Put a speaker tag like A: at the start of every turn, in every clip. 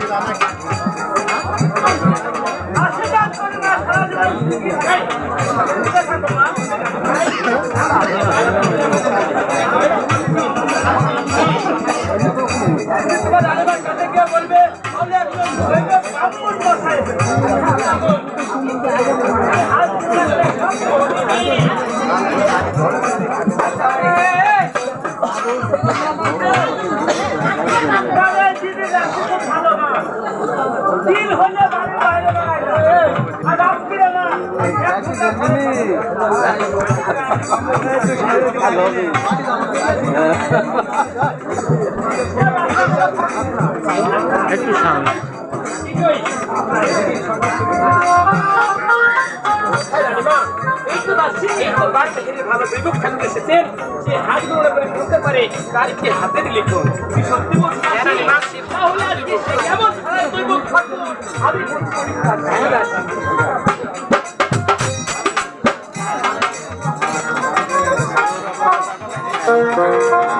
A: Thank you. I love you. একটু সামনে
B: হাতের লিখুন সত্যি Thank you.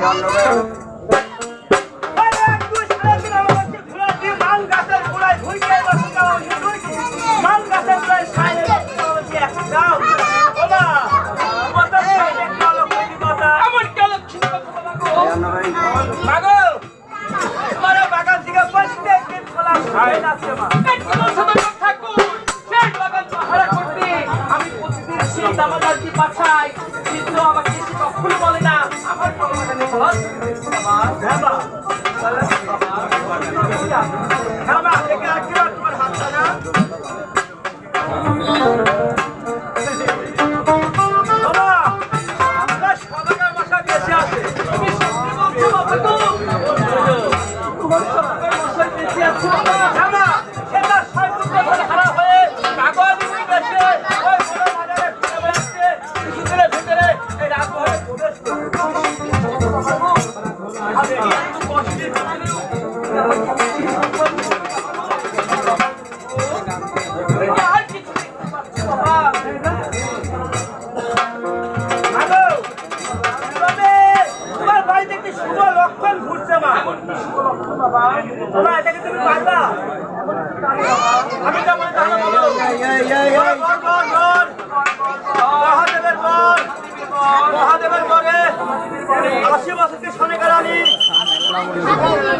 B: Vai meu garoto. তোমার হাত ছাড়া আসসালামু আলাইকুম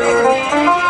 B: Música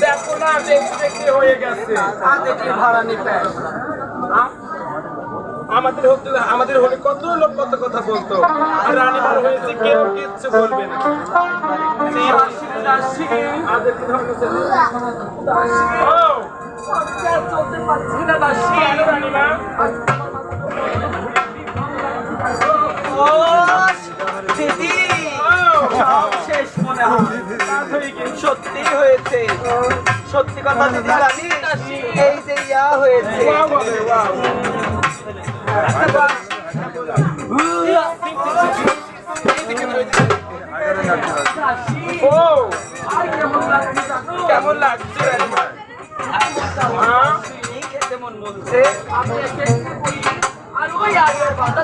A: দেখো না দেখতে কি হয়ে গেছে আমাদের হতে আমাদের হলে কত লোক কত কথা বলতো আর রানীমার হয়েছে কেউ কিচ্ছু বলবে না ধরনের ছেলে? ও, কেন রানীমা?
C: হয়েছে। সত্যি কথা দিদি জানি এই যে ইয়া হয়েছে।
A: ও কেমন লাগছে?
C: কেমন বলছে আর ওই আগের কথা